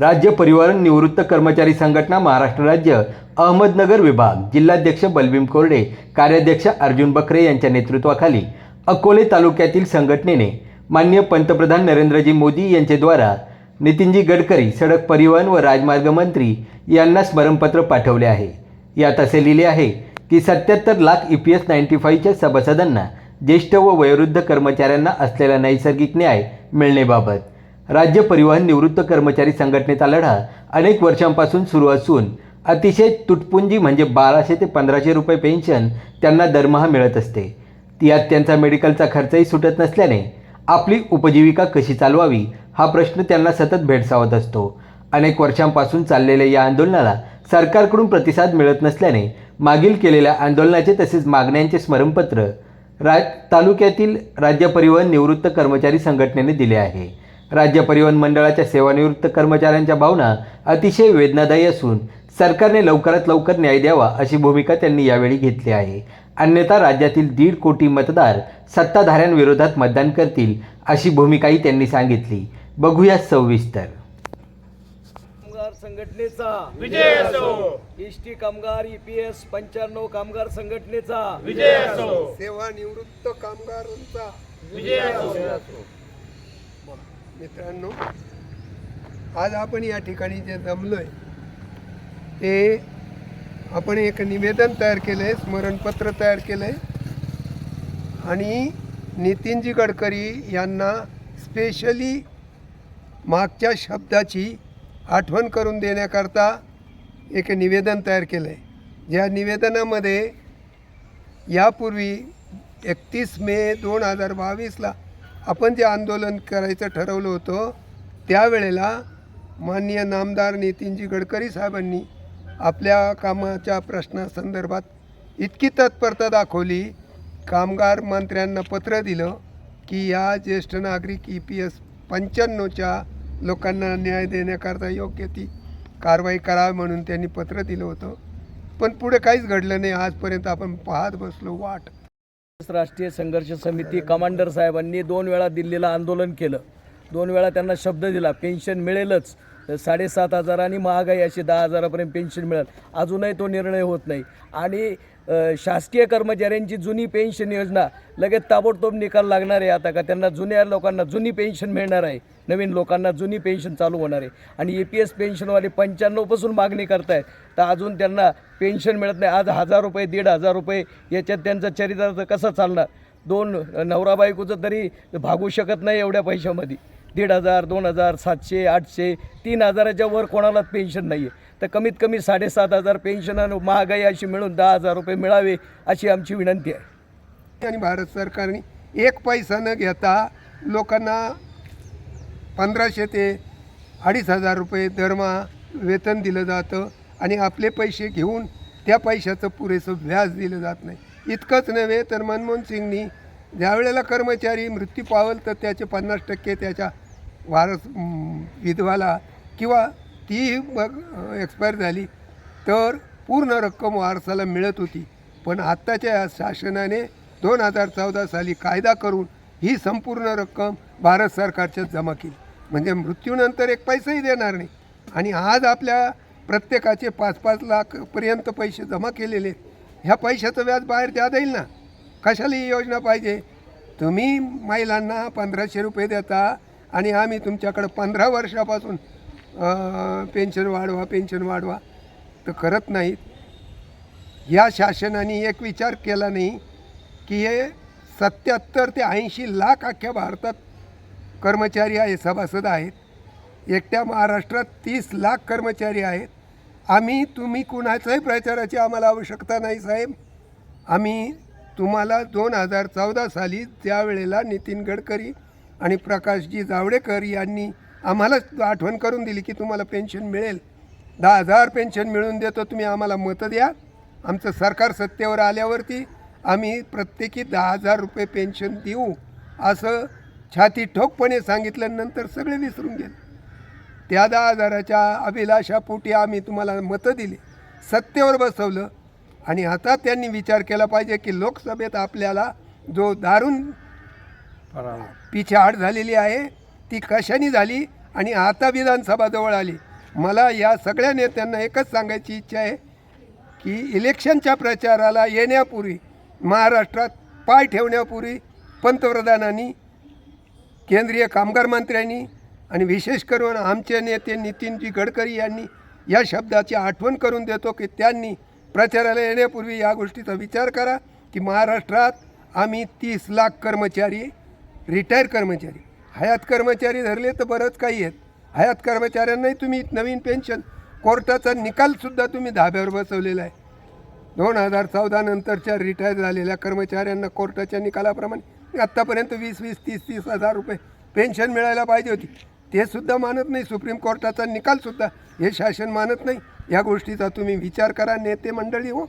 राज्य परिवहन निवृत्त कर्मचारी संघटना महाराष्ट्र राज्य अहमदनगर विभाग जिल्हाध्यक्ष बलभीम कोरडे कार्याध्यक्ष अर्जुन बकरे यांच्या नेतृत्वाखाली अकोले तालुक्यातील संघटनेने मान्य पंतप्रधान नरेंद्रजी मोदी यांच्याद्वारा नितीनजी गडकरी सडक परिवहन व राजमार्ग मंत्री यांना स्मरणपत्र पाठवले आहे. यात असे लिहिले आहे की सत्याहत्तर lakh E P S ninety फाईव्हच्या सभासदांना ज्येष्ठ व वयोवृद्ध कर्मचाऱ्यांना असलेला नैसर्गिक न्याय मिळणेबाबत राज्य परिवहन निवृत्त कर्मचारी संघटनेचा लढा अनेक वर्षांपासून सुरू असून अतिशय तुटपुंजी म्हणजे बाराशे ते पंधराशे रुपये पेन्शन त्यांना दरमहा मिळत असते. यात त्यांचा मेडिकलचा खर्चही सुटत नसल्याने आपली उपजीविका कशी चालवावी हा प्रश्न त्यांना सतत भेडसावत असतो. अनेक वर्षांपासून चाललेल्या या आंदोलनाला सरकारकडून प्रतिसाद मिळत नसल्याने मागील केलेल्या आंदोलनाचे तसेच मागण्यांचे स्मरणपत्र राज तालुक्यातील राज्य परिवहन निवृत्त कर्मचारी संघटनेने दिले आहे. राज्य परिवहन मंडळाच्या सेवानिवृत्त कर्मचाऱ्यांच्या भावना अतिशय वेदनादायी असून सरकारने लवकरात लवकर न्याय द्यावा अशी भूमिका त्यांनी यावेळी घेतली आहे. अन्यथा राज्यातील दीड कोटी मतदार सत्ताधाऱ्यांविरोधात मतदान करतील अशी भूमिकाही त्यांनी सांगितली. बघूया सविस्तर. कामगार संघटनेचा. विजय असो. एसटी कामगार ईपीएस पंच्याण्णव कामगार संघटनेचा. विजय असो. सेवानिवृत्त कामगारांचा. विजय असो. मित्रांनो आज आपण या ठिकाणी जे जमलो आहे ते आपण एक निवेदन तयार केलं आहे स्मरणपत्र तयार केलं आहे आणि नितीनजी गडकरी यांना स्पेशली मागच्या शब्दाची आठवण करून देण्याकरता एक निवेदन तयार केलं आहे ज्या निवेदनामध्ये यापूर्वी एकतीस मे दोन हजार बावीसला आपण जे आंदोलन करायचं ठरवलं होतं त्यावेळेला माननीय नामदार नितीनजी गडकरी साहेबांनी आपल्या कामाच्या प्रश्नासंदर्भात इतकी तत्परता दाखवली. कामगार मंत्र्यांना पत्र दिलं की या ज्येष्ठ नागरिक ई पी एस पंच्याण्णवच्या लोकांना न्याय देण्याकरता योग्य ती कारवाई करावी म्हणून त्यांनी पत्र दिलं होतं. पण पुढे काहीच घडलं नाही. आजपर्यंत आपण पाहत बसलो वाट. राष्ट्रीय संघर्ष समिती कमांडर साहेबांनी दोन वेळा दिल्लीला आंदोलन केलं. दोन वेळा त्यांना शब्द दिला पेन्शन मिळेलच. साडेसात हजार आणि महागाई अशी दहा हजारापर्यंत पेन्शन मिळेल. अजूनही तो निर्णय होत नाही. आणि शासकीय कर्मचाऱ्यांची जुनी पेन्शन योजना लगेच ताबडतोब निकाल लागणार आहे आता का? त्यांना जुन्या लोकांना जुनी पेन्शन मिळणार आहे. नवीन लोकांना जुनी पेन्शन चालू होणार आहे. आणि ए पी एस पेन्शनवाले पंच्याण्णवपासून मागणी करतायत. तर अजून त्यांना पेन्शन मिळत नाही. आज हजार रुपये दीड हजार रुपये याच्यात त्यांचा चरित्र कसं चालणार? दोन नवरा बायकोचं तरी भागू शकत नाही एवढ्या पैशामध्ये. दीड हजार दोन हजार सातशे आठशे तीन हजाराच्या वर कोणालाच पेन्शन नाही आहे तर कमीत कमी साडेसात हजार पेन्शन आणि महागाई अशी मिळून दहा हजार रुपये मिळावे अशी आमची विनंती आहे. आणि भारत सरकारने एक पैसा न घेता लोकांना पंधराशे ते अडीच हजार रुपये दरमहा वेतन दिलं जातं आणि आपले पैसे घेऊन त्या पैशाचं पुरेसं व्याज दिलं जात नाही. इतकंच नव्हे तर मनमोहन सिंगनी ज्या वेळेला कर्मचारी मृत्यू पावल तर त्याचे पन्नास टक्के त्याच्या वारस विधवाला किंवा ती मग एक्सपायर झाली तर पूर्ण रक्कम वारसाला मिळत होती. पण आत्ताच्या शासनाने दोन हजार चौदा साली कायदा करून ही संपूर्ण रक्कम भारत सरकारच्याच जमा केली. म्हणजे मृत्यूनंतर एक पैसाही देणार नाही. आणि आज आपल्या प्रत्येकाचे पाच पाच लाखपर्यंत पैसे जमा केलेले ह्या पैशाचं व्याज बाहेर द्या देईल ना? कशाला ही योजना पाहिजे? तुम्ही महिलांना पंधराशे रुपये देता आणि आम्ही तुमच्याकडं पंधरा वर्षापासून पेन्शन वाढवा पेन्शन वाढवा. तर करत नाहीत. या शासनाने एक विचार केला नाही की हे सत्याहत्तर ते ऐंशी लाख अख्ख्या भारतात कर्मचारी आहे सभासद आहेत. एकट्या महाराष्ट्रात तीस लाख कर्मचारी आहेत. आम्ही तुम्ही कुणाच्याही प्रचाराची आम्हाला आवश्यकता नाही साहेब. आम्ही तुम्हाला दोन हजार चौदा साली त्यावेळेला नितीन गडकरी आणि प्रकाशजी जावडेकर यांनी आम्हालाच आठवण करून दिली की तुम्हाला पेन्शन मिळेल. दहा हजार पेन्शन मिळून देतो तुम्ही आम्हाला मतं द्या. आमचं सरकार सत्तेवर आल्यावरती आम्ही प्रत्येकी दहा हजार रुपये पेन्शन देऊ असं छाती ठोकपणे सांगितल्यानंतर सगळे विसरून गेले. त्या दहा हजाराच्या अभिलाषापोटी आम्ही तुम्हाला मतं दिली. सत्तेवर बसवलं. आणि आता त्यांनी विचार केला पाहिजे की लोकसभेत आपल्याला जो दारुण पिछेहाट झालेली आहे ती कशाने झाली आणि आता विधानसभा जवळ आली? मला या सगळ्या नेत्यांना एकच सांगायची इच्छा आहे की इलेक्शनच्या प्रचाराला येण्यापूर्वी महाराष्ट्रात पाय ठेवण्यापूर्वी पंतप्रधानांनी केंद्रीय कामगार मंत्र्यांनी आणि विशेष करून आमचे नेते नितीनजी गडकरी यांनी या शब्दाची आठवण करून देतो की त्यांनी प्रचाराला येण्यापूर्वी या गोष्टीचा विचार करा की महाराष्ट्रात आम्ही तीस लाख कर्मचारी रिटायर कर्मचारी. हयात कर्मचारी धरले तर बरंच काही आहेत. हयात कर्मचाऱ्यांनाही तुम्ही नवीन पेन्शन कोर्टाचा निकालसुद्धा तुम्ही धाब्यावर बसवलेला आहे. दोन हजार चौदा नंतरच्या रिटायर झालेल्या कर्मचाऱ्यांना कोर्टाच्या निकालाप्रमाणे आत्तापर्यंत वीस वीस तीस तीस हजार रुपये पेन्शन मिळायला पाहिजे होती. ते सुद्धा मानत नाही. सुप्रीम कोर्टाचा निकालसुद्धा हे शासन मानत नाही. या गोष्टीचा तुम्ही विचार करा नेते मंडळी हो.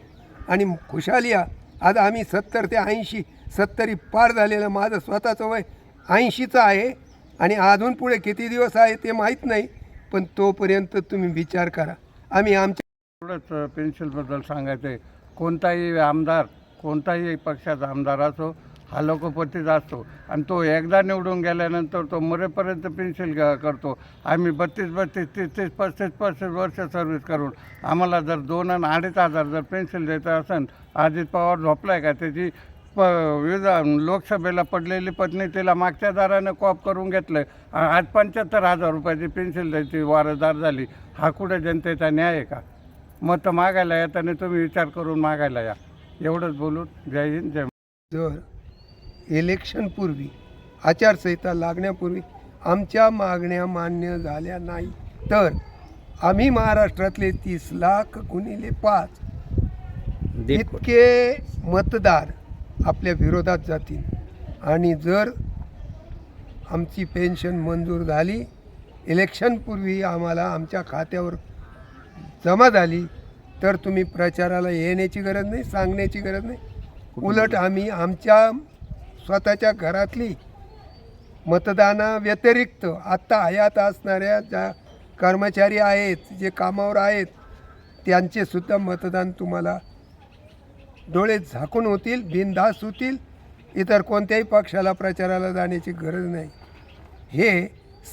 आणि खुशाल या. आज आम्ही सत्तर ते ऐंशी सत्तरी पार झालेलं माझं स्वतःचं वय ऐंशीचं आहे. आणि अजून पुढे किती दिवस आहे ते माहीत नाही पण तोपर्यंत तुम्ही विचार करा. आम्ही आमच्या एवढंच पेन्शनबद्दल सांगायचं आहे कोणताही आमदार कोणताही पक्षाचा आमदार असो हा लोकपतीच असतो. आणि तो एकदा निवडून गेल्यानंतर तो मरेपर्यंत पेन्सिल करतो. आम्ही बत्तीस बत्तीस तीस तीस पस्तीस पस्तीस वर्ष सर्व्हिस करून आम्हाला जर दोन आणि अडीच हजार जर पेन्सिल द्यायचं असेल अजित पवार झोपलाय का? त्याची प विधा लोकसभेला पडलेली पत्नी तिला मागच्या दारानं कॉप करून घेतलं आज पंच्याहत्तर हजार रुपयाची पेन्सिल द्यायची वारसदार झाली. हा कुठे जनतेचा न्याय आहे का? मत मागायला येताना तुम्ही विचार करून मागायला या. एवढंच बोलून जय हिंद जय जर इलेक्शनपूर्वी आचारसंहिता लागण्यापूर्वी आमच्या मागण्या मान्य झाल्या नाही. तर आम्ही महाराष्ट्रातले तीस लाख गुणिले पाच इतके मतदार आपल्या विरोधात जातील. आणि जर आमची पेन्शन मंजूर झाली इलेक्शनपूर्वी आम्हाला आमच्या खात्यावर जमा झाली तर तुम्ही प्रचाराला येण्याची गरज नाही सांगण्याची गरज नाही. उलट आम्ही आमच्या स्वतःच्या घरातली मतदाना व्यतिरिक्त आत्ता हयात असणाऱ्या ज्या कर्मचारी आहेत जे कामावर आहेत त्यांचे सुद्धा मतदान तुम्हाला डोळे झाकून होतील बिनधास होतील. इतर कोणत्याही पक्षाला प्रचाराला जाण्याची गरज नाही. हे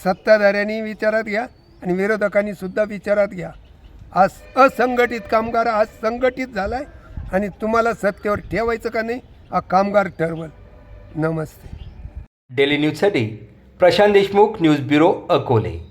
सत्ताधाऱ्यांनी विचारात घ्या आणि विरोधकांनी सुद्धा विचारात घ्या. आज असंघटित कामगार आज संघटित झाला आहे आणि तुम्हाला सत्तेवर ठेवायचं का नाही? हा कामगार ठरवल. नमस्ते. डेली न्यूजसाठी प्रशांत देशमुख न्यूज ब्युरो अकोले.